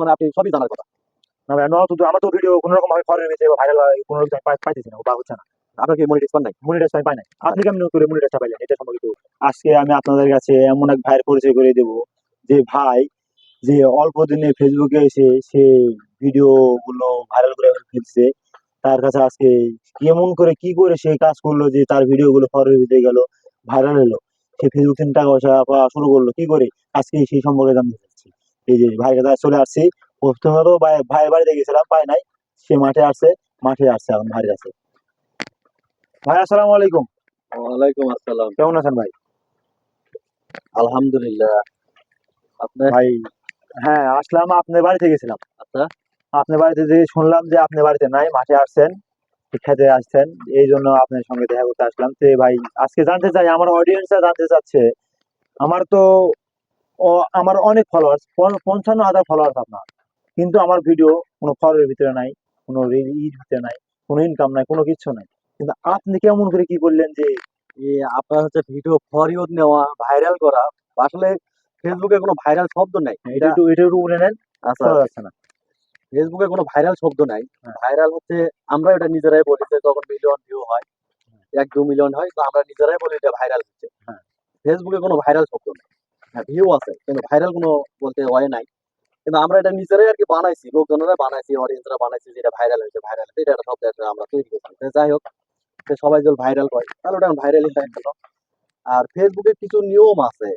মানে আপনি সবই জানার কথা। না ভাই আমার তো আমার তো ভিডিও কোনো রকম ভাবে ভিতরে ভাইরাল হয় কোনো রকম পাইতেছি না বা হচ্ছে না। আপনার কি মনিটাইজ পান নাই? মনিটাইজ আমি পাই নাই। আপনি কেমন করে মনিটাইজটা পাইলেন? এটা সম্পর্কে আজকে আমি আপনাদের কাছে এমন এক ভাইয়ের পরিচয় করে দেব যে ভাই যে অল্প দিনে ফেসবুকে এসে সে ভিডিও গুলো ভাইরাল করে ফেলছে তার কাছে আজকে কেমন করে কি করে সে কাজ করল যে তার ভিডিও গুলো ফরের ভিতরে গেল ভাইরাল হলো সে ফেসবুক থেকে টাকা পয়সা পাওয়া শুরু করল কি করে? আজকে সেই সম্পর্কে জানতে এই যে ভাইয়ের কাছে চলে আসছি। প্রথমত ভাই- ভাইয়ের বাড়িতে গেছিলাম পাই নাই। সে মাঠে আসছে মাঠে আসছে এখন ভাইয়ের কাছে। ভাই আসসালামু আলাইকুম। ওয়ালাইকুম আসসালাম। কেমন আছেন ভাই? আলহামদুলিল্লাহ। আপনার ভাই হ্যাঁ আসলাম আপনার বাড়িতে গেছিলাম আচ্ছা। আপনার বাড়িতে যে শুনলাম যে আপনি বাড়িতে নাই মাঠে আসছেন খেতে আসছেন এই জন্য আপনার সঙ্গে দেখা করতে আসলাম। তো ভাই আজকে জানতে চাই আমার অডিয়েন্সরা জানতে চাচ্ছে আমার তো ও আমার অনেক ফলোয়ার্স পঞ্চান্ন হাজার ফলোয়ার্স আপনার। কিন্তু আমার ভিডিও কোনো ফলোয়ারের ভিতরে নাই কোনো ইর ভিতরে নাই কোনো ইনকাম নাই কোনো কিছু নাই। কিন্তু আপনি কেমন করে কি করলেন যে আপনার হচ্ছে ভিডিও ফরিওড নেওয়া ভাইরাল করা আসলে ফেসবুকে কোনো ভাইরাল শব্দ নাই। এটা একটু এটা একটু বলে নেন আচ্ছা না। ফেসবুকে কোনো ভাইরাল শব্দ নাই। হ্যাঁ। ভাইরাল হচ্ছে আমরা এটা নিজেরাই বলি যে যখন মিলিয়ন ভিউ হয় এক দু মিলিয়ন হয় তো আমরা নিজেরাই বলি এটা ভাইরাল হচ্ছে। হ্যাঁ। ফেসবুকে কোনো ভাইরাল শব্দ হ্যাঁ ভিউ আছে কিন্তু ভাইরাল কোনো বলতে হয় নাই। কিন্তু আমরা এটা নিজেরাই আর কি বানাইছি লোকজনেরা বানাইছি অডিয়েন্সরা বানাইছি যেটা ভাইরাল হয়েছে ভাইরাল হয়েছে এটা একটা শব্দ একটা আমরা তৈরি করছি। যাই হোক সবাই যদি ভাইরাল হয় তাহলে ওটা ভাইরালই হয়ে গেল। আর ফেসবুকে কিছু নিয়ম আছে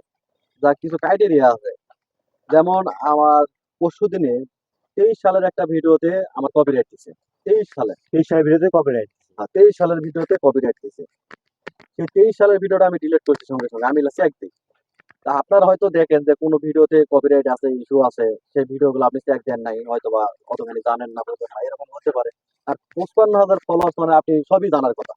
যা কিছু ক্রাইটেরিয়া আছে। যেমন আমার পরশু দিনে তেইশ সালের একটা ভিডিওতে আমার কপিরাইট দিছে। তেইশ সালে। এই সাহেব ভিডিওতে কপিরাইট আর তেইশ সালের ভিডিওতে কপিরাইট দিছে। সেই তেইশ সালের ভিডিওটা আমি ডিলিট করছি সঙ্গে সঙ্গে। আমি চেক দিই আপনারা হয়তো দেখেন যে কোনো ভিডিওতে কপিরাইট আছে ইস্যু আছে সেই ভিডিওগুলো আপনি চেক দেন নাই হয়তো বা অতখানি জানেন না বুঝবেন না এরকম হতে পারে। আর পঁচপান্ন হাজার ফলোয়ার্স মানে আপনি সবই জানার কথা।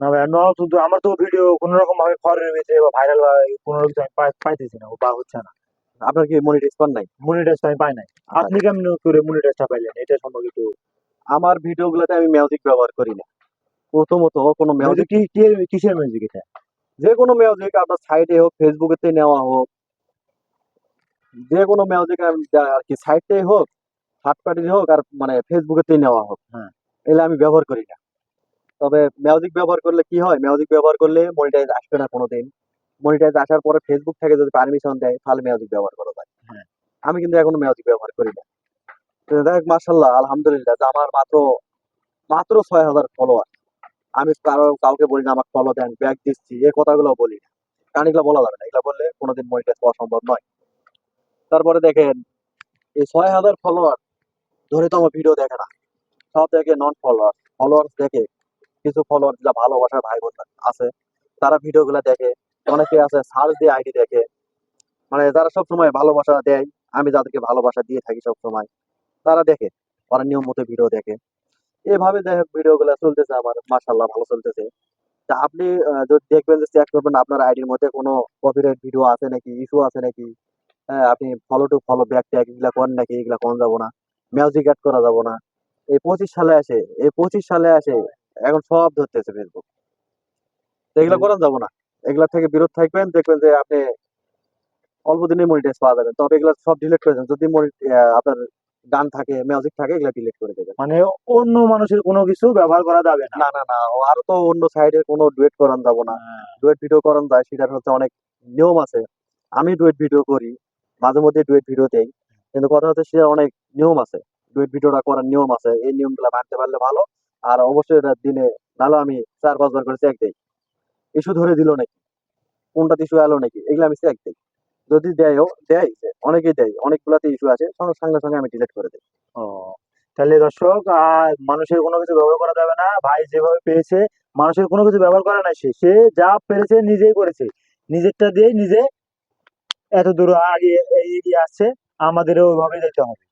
না ভাই শুধু আমার তো ভিডিও কোনো রকম ভাবে ফরের ভিতরে বা ভাইরাল হয় কোনো কিছু আমি পাই- পাইতেছি না বা হচ্ছে না। আপনার কি মনিটাইজ পান নাই? মনিটাইজ আমি পাই নাই। আপনি কেমন করে মনিটাইজটা পাইলেন? এটা সম্পর্কে একটু আমার ভিডিওগুলোতে আমি মিউজিক ব্যবহার করি না। প্রথমত কোনো মিউজিক কি কি- কিসের মিউজিক এটা? যে কোনো মিউজিক আপনার সাইটে হোক ফেসবুকেতে নেওয়া হোক যে কোনো মিউজিক আর কি সাইটে হোক থার্ড পার্টি হোক আর মানে ফেসবুকেতে নেওয়া হোক। হ্যাঁ। এগুলো আমি ব্যবহার করি না। তবে মিউজিক ব্যবহার করলে কি হয়? মিউজিক ব্যবহার করলে মনিটাইজ আসবে না কোনোদিন। মনিটাইজ আসার পরে ফেসবুক থেকে যদি পারমিশন দেয় তাহলে মিউজিক ব্যবহার করা যায়। হ্যাঁ। আমি কিন্তু এখনও মিউজিক ব্যবহার করি না। দেখ মার্শাল্লাহ আলহামদুলিল্লাহ আমার মাত্র মাত্র ছয় হাজার ফলোয়ার আমি কারও কাউকে বলি না, আমাকে ফলো দেন ব্যাগ দিচ্ছি, এই কথাগুলো বলি না। কারণ এগুলো বলা যাবে না, এগুলো বললে কোনোদিন মনিটাইজ পাওয়া সম্ভব নয়। তারপরে দেখেন, এই ছয় হাজার ফলোয়ার ধরে তো আমার ভিডিও দেখে না, সব দেখে নন ফলোয়ার ফলোয়ার দেখে, কিছু ফলোয়ার যা ভালোবাসার ভাই বোন আছে, তারা ভিডিওগুলো দেখে, অনেকে আছে সার্চ দিয়ে আইডি দেখে। মানে যারা সব সময় ভালোবাসা দেয়, আমি যাদেরকে ভালোবাসা দিয়ে থাকি সব সময় তারা দেখে, ওরা নিয়ম মতো ভিডিও দেখে। এভাবে দেখে ভিডিও গুলা চলতেছে আমার মাশাল্লাহ ভালো চলতেছে। তা আপনি যদি দেখবেন যে চেক করবেন আপনার আইডির মধ্যে কোনো কপিরাইট ভিডিও আছে নাকি ইস্যু আছে নাকি? হ্যাঁ আপনি follow to follow back tag এগুলা করেন নাকি এগুলা কোন যাব না? মিউজিক অ্যাড করা যাব না। এই পঁচিশ সালে আসে এই পঁচিশ সালে আসে এখন সব ধরতেছে ফেসবুক তো এগুলা। করান যাব না। এগুলা থেকে বিরত থাকবেন দেখবেন যে আপনি অল্প দিনে মনিটাইজ পাওয়া যাবে। তবে এগুলা সব ডিলিট করে দেন। যদি আপনার গান থাকে মিউজিক থাকে এগুলা ডিলিট করে দেবেন মানে অন্য মানুষের কোনো কিছু ব্যবহার করা যাবে না। না না আরও তো অন্য সাইডে কোনো ডুয়েট করান যাব না। ডুয়েট ভিডিও করান যায় সেটার হচ্ছে অনেক নিয়ম আছে। আমি ডুয়েট ভিডিও করি মাঝে মধ্যে ডুয়েট ভিডিও দেই কিন্তু কথা হচ্ছে সেটা অনেক নিয়ম আছে। ডুয়েট ভিডিওটা করার নিয়ম আছে এই নিয়মগুলো মানতে পারলে ভালো আর অবশ্যই এটা দিনে নাহলে আমি চার পাঁচবার করে চেক দেই। ইস্যু ধরে দিল নাকি? কোনটা ইস্যু এলো নাকি? এগুলো আমি চেক দেই। যদি দেয়ও, দেয়, অনেকেই দেয়, অনেকগুলাতে ইস্যু আছে, সঙ্গে সঙ্গে আমি ডিলিট করে দিই তাহলে দর্শক, আর মানুষের কোনো কিছু ব্যবহার করা যাবে না। ভাই যেভাবে পেয়েছে, মানুষের কোনো কিছু ব্যবহার করা নাই সে। সে যা পেরেছে নিজেই করেছে। নিজেরটা দিয়ে নিজে এত দূর আগে এগিয়ে আসছে। আমাদেরও ওইভাবে যেতে হবে।